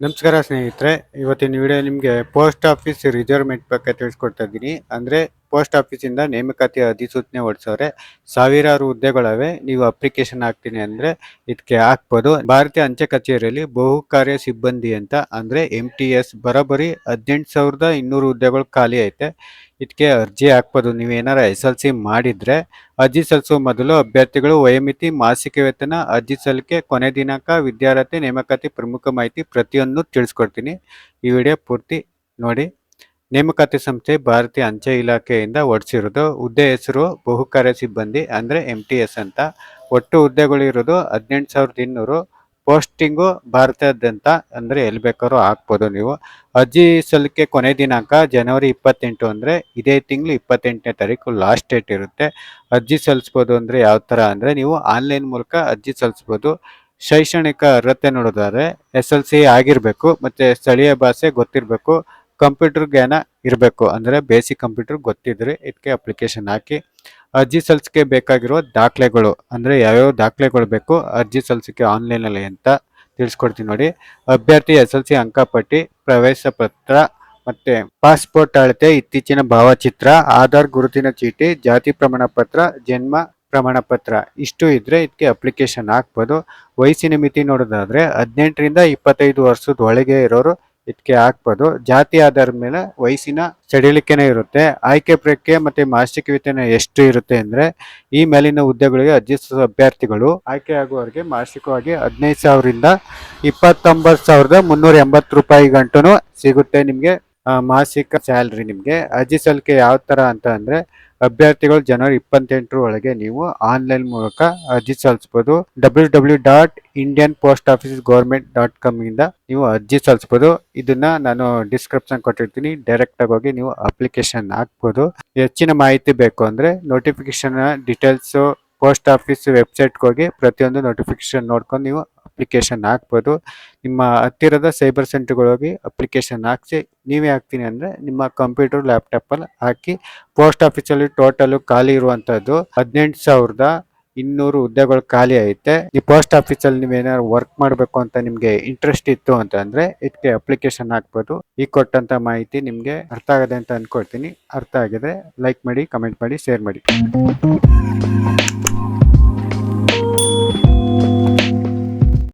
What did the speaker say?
ನಮಸ್ಕಾರ ಸ್ನೇಹಿತರೆ ಇವತ್ತಿನ ವಿಡಿಯೋ ನಿಮಗೆ ಪೋಸ್ಟ್ ಆಫೀಸ್ ರಿಸರ್ವ್ಮೆಂಟ್ ಬಗ್ಗೆ ತಿಳಿಸ್ಕೊಡ್ತಾ ಇದ್ದೀನಿ. ಅಂದರೆ ಪೋಸ್ಟ್ ಆಫೀಸಿಂದ ನೇಮಕಾತಿ ಅಧಿಸೂಚನೆ ಹೊರಡಿಸೋರೆ. ಸಾವಿರಾರು ಹುದ್ದೆಗಳವೆ. ನೀವು ಅಪ್ಲಿಕೇಶನ್ ಹಾಕ್ತೀನಿ ಅಂದರೆ ಇದಕ್ಕೆ ಹಾಕ್ಬೋದು. ಭಾರತೀಯ ಅಂಚೆ ಕಚೇರಿಯಲ್ಲಿ ಬಹುಕಾರ್ಯ ಸಿಬ್ಬಂದಿ ಅಂತ ಅಂದರೆ ಎಂ ಟಿ ಎಸ್ ಬರೋಬ್ಬರಿ ಹದಿನೆಂಟು ಸಾವಿರದ ಇನ್ನೂರು ಹುದ್ದೆಗಳು ಖಾಲಿ ಐತೆ. ಇದಕ್ಕೆ ಅರ್ಜಿ ಹಾಕ್ಬೋದು. ನೀವೇನಾರ ಎಸ್ ಎಲ್ ಸಿ ಮಾಡಿದರೆ ಅರ್ಜಿ ಸಲ್ಲಿಸುವ ಮೊದಲು ಅಭ್ಯರ್ಥಿಗಳು ವಯೋಮಿತಿ, ಮಾಸಿಕ ವೇತನ, ಅರ್ಜಿ ಸಲ್ಲಿಕೆ, ಕೊನೆ ದಿನಾಂಕ ವಿದ್ಯಾರ್ಥಿ ನೇಮಕಾತಿ ಪ್ರಮುಖ ಮಾಹಿತಿ ಪ್ರತಿಯೊಂದು ತಿಳಿಸ್ಕೊಡ್ತೀನಿ. ಈ ವಿಡಿಯೋ ಪೂರ್ತಿ ನೋಡಿ. ನೇಮಕಾತಿ ಸಂಸ್ಥೆ ಭಾರತೀಯ ಅಂಚೆ ಇಲಾಖೆಯಿಂದ ಹೊರಡಿಸಿರೋದು ಹುದ್ದೆ ಹೆಸರು ಬಹುಕಾರ್ಯ ಸಿಬ್ಬಂದಿ ಅಂದರೆ ಎಂ ಟಿ ಎಸ್ ಅಂತ. ಒಟ್ಟು ಹುದ್ದೆಗಳು ಇರೋದು ಹದಿನೆಂಟು ಸಾವಿರದ ಇನ್ನೂರು. ಪೋಸ್ಟಿಂಗು ಭಾರತದಂತ ಅಂದರೆ ಎಲ್ಲಿ ಬೇಕಾದ್ರೂ ಹಾಕ್ಬೋದು ನೀವು. ಅರ್ಜಿ ಸಲ್ಲಿಕೆ ಕೊನೆ ದಿನಾಂಕ ಜನವರಿ ಇಪ್ಪತ್ತೆಂಟು ಅಂದರೆ ಇದೇ ತಿಂಗಳು ಇಪ್ಪತ್ತೆಂಟನೇ ತಾರೀಕು ಲಾಸ್ಟ್ ಡೇಟ್ ಇರುತ್ತೆ. ಅರ್ಜಿ ಸಲ್ಲಿಸ್ಬೋದು ಅಂದರೆ ಯಾವ ಥರ ಅಂದರೆ ನೀವು ಆನ್ಲೈನ್ ಮೂಲಕ ಅರ್ಜಿ ಸಲ್ಲಿಸ್ಬೋದು. ಶೈಕ್ಷಣಿಕ ಅರ್ಹತೆ ನೋಡೋದಾದರೆ ಎಸ್ ಎಲ್ ಸಿ ಆಗಿರಬೇಕು, ಮತ್ತು ಸ್ಥಳೀಯ ಭಾಷೆ ಗೊತ್ತಿರಬೇಕು. ಕಂಪ್ಯೂಟರ್ ಜ್ಞಾನ ಇರಬೇಕು. ಅಂದರೆ ಬೇಸಿಕ್ ಕಂಪ್ಯೂಟರ್ ಗೊತ್ತಿದ್ರೆ ಇದಕ್ಕೆ ಅಪ್ಲಿಕೇಶನ್ ಹಾಕಿ ಅರ್ಜಿ ಸಲ್ಲಿಸಕ್ಕೆ ಬೇಕಾಗಿರುವ ದಾಖಲೆಗಳು, ಅಂದರೆ ಯಾವ್ಯಾವ ದಾಖಲೆಗಳು ಬೇಕು ಅರ್ಜಿ ಸಲ್ಲಿಸಕ್ಕೆ ಆನ್ಲೈನಲ್ಲಿ ಅಂತ ತಿಳಿಸ್ಕೊಡ್ತೀನಿ ನೋಡಿ. ಅಭ್ಯರ್ಥಿ ಎಸ್ ಎಲ್ ಸಿ ಅಂಕಪಟ್ಟಿ, ಪ್ರವೇಶ ಪತ್ರ ಮತ್ತೆ ಪಾಸ್ಪೋರ್ಟ್ ಅಳತೆ, ಇತ್ತೀಚಿನ ಭಾವಚಿತ್ರ, ಆಧಾರ್ ಗುರುತಿನ ಚೀಟಿ, ಜಾತಿ ಪ್ರಮಾಣ ಪತ್ರ, ಜನ್ಮ ಪ್ರಮಾಣ ಪತ್ರ ಇಷ್ಟು ಇದ್ರೆ ಇದಕ್ಕೆ ಅಪ್ಲಿಕೇಶನ್ ಹಾಕ್ಬೋದು. ವಯಸ್ಸಿನ ಮಿತಿ ನೋಡೋದಾದ್ರೆ ಹದಿನೆಂಟರಿಂದ ಇಪ್ಪತ್ತೈದು ವರ್ಷದ ಒಳಗೆ ಇರೋರು ಇದಕ್ಕೆ ಹಾಕ್ಬೋದು. ಜಾತಿ ಆಧಾರದ ಮೇಲೆ ವಯಸ್ಸಿನ ಸಡಿಲಿಕೆನೇ ಇರುತ್ತೆ. ಆಯ್ಕೆ ಪ್ರಕ್ರಿಯೆ ಮತ್ತೆ ಮಾಸಿಕ ವೇತನ ಎಷ್ಟು ಇರುತ್ತೆ ಅಂದ್ರೆ ಈ ಮೇಲಿನ ಹುದ್ದೆಗಳಿಗೆ ಅರ್ಜಿ ಅಭ್ಯರ್ಥಿಗಳು ಆಯ್ಕೆ ಆಗುವವರಿಗೆ ಮಾಸಿಕವಾಗಿ ಹದಿನೈದು ಸಾವಿರದಿಂದ ಇಪ್ಪತ್ತೊಂಬತ್ತು ಸಾವಿರದ ಮುನ್ನೂರ ಎಂಬತ್ತು ರೂಪಾಯಿ ಗಂಟು ಸಿಗುತ್ತೆ ನಿಮಗೆ. ಮಾಸಿಕ ಸ್ಯಾಲ್ರಿ ನಿಮಗೆ. ಅರ್ಜಿ ಸಲ್ಲಿಕೆ ಯಾವ ಥರ ಅಂತ ಅಂದ್ರೆ ಅಭ್ಯರ್ಥಿಗಳು ಜನವರಿ ಇಪ್ಪತ್ತೆಂಟರ ಒಳಗೆ ನೀವು ಆನ್ಲೈನ್ ಮೂಲಕ ಅರ್ಜಿ ಸಲ್ಲಿಸಬಹುದು. W W dot Indian post office government dot com ಇಂದ ನೀವು ಅರ್ಜಿ ಸಲ್ಲಿಸಬಹುದು. ಇದನ್ನ ನಾನು ಡಿಸ್ಕ್ರಿಪ್ಷನ್ ಕೊಟ್ಟಿರ್ತೀನಿ. ಡೈರೆಕ್ಟ್ ಆಗಿ ಹೋಗಿ ನೀವು ಅಪ್ಲಿಕೇಶನ್ ಹಾಕ್ಬೋದು. ಹೆಚ್ಚಿನ ಮಾಹಿತಿ ಬೇಕು ಅಂದ್ರೆ ನೋಟಿಫಿಕೇಶನ್ ಡೀಟೇಲ್ಸ್ ಪೋಸ್ಟ್ ಆಫೀಸ್ ವೆಬ್ಸೈಟ್ಗೆ ಹೋಗಿ ಪ್ರತಿಯೊಂದು ನೋಟಿಫಿಕೇಶನ್ ನೋಡ್ಕೊಂಡು ನೀವು ಅಪ್ಲಿಕೇಶನ್ ಹಾಕ್ಬೋದು. ನಿಮ್ಮ ಹತ್ತಿರದ ಸೈಬರ್ ಸೆಂಟ್ರ್ಗೆ ಹೋಗಿ ಅಪ್ಲಿಕೇಶನ್ ಹಾಕ್ಸಿ, ನೀವೇ ಹಾಕ್ತೀನಿ ಅಂದರೆ ನಿಮ್ಮ ಕಂಪ್ಯೂಟರ್ ಲ್ಯಾಪ್ಟಾಪಲ್ಲಿ ಹಾಕಿ ಪೋಸ್ಟ್ ಆಫೀಸಲ್ಲಿ ಟೋಟಲ್ ಖಾಲಿ ಇರುವಂಥದ್ದು ಹದಿನೆಂಟು ಸಾವಿರದ ಇನ್ನೂರು ಹುದ್ದೆಗಳು ಖಾಲಿ ಐತೆ. ಈ ಪೋಸ್ಟ್ ಆಫೀಸಲ್ಲಿ ನೀವೇನಾದ್ರು ವರ್ಕ್ ಮಾಡಬೇಕು ಅಂತ ನಿಮಗೆ ಇಂಟ್ರೆಸ್ಟ್ ಇತ್ತು ಅಂತಂದರೆ ಇದಕ್ಕೆ ಅಪ್ಲಿಕೇಶನ್ ಹಾಕ್ಬೋದು. ಈ ಕೊಟ್ಟಂಥ ಮಾಹಿತಿ ನಿಮಗೆ ಅರ್ಥ ಆಗದೆ ಅಂತ ಅಂದ್ಕೊಳ್ತೀನಿ ಅರ್ಥ ಆಗಿದೆ. ಲೈಕ್ ಮಾಡಿ ಕಮೆಂಟ್ ಮಾಡಿ ಶೇರ್ ಮಾಡಿ.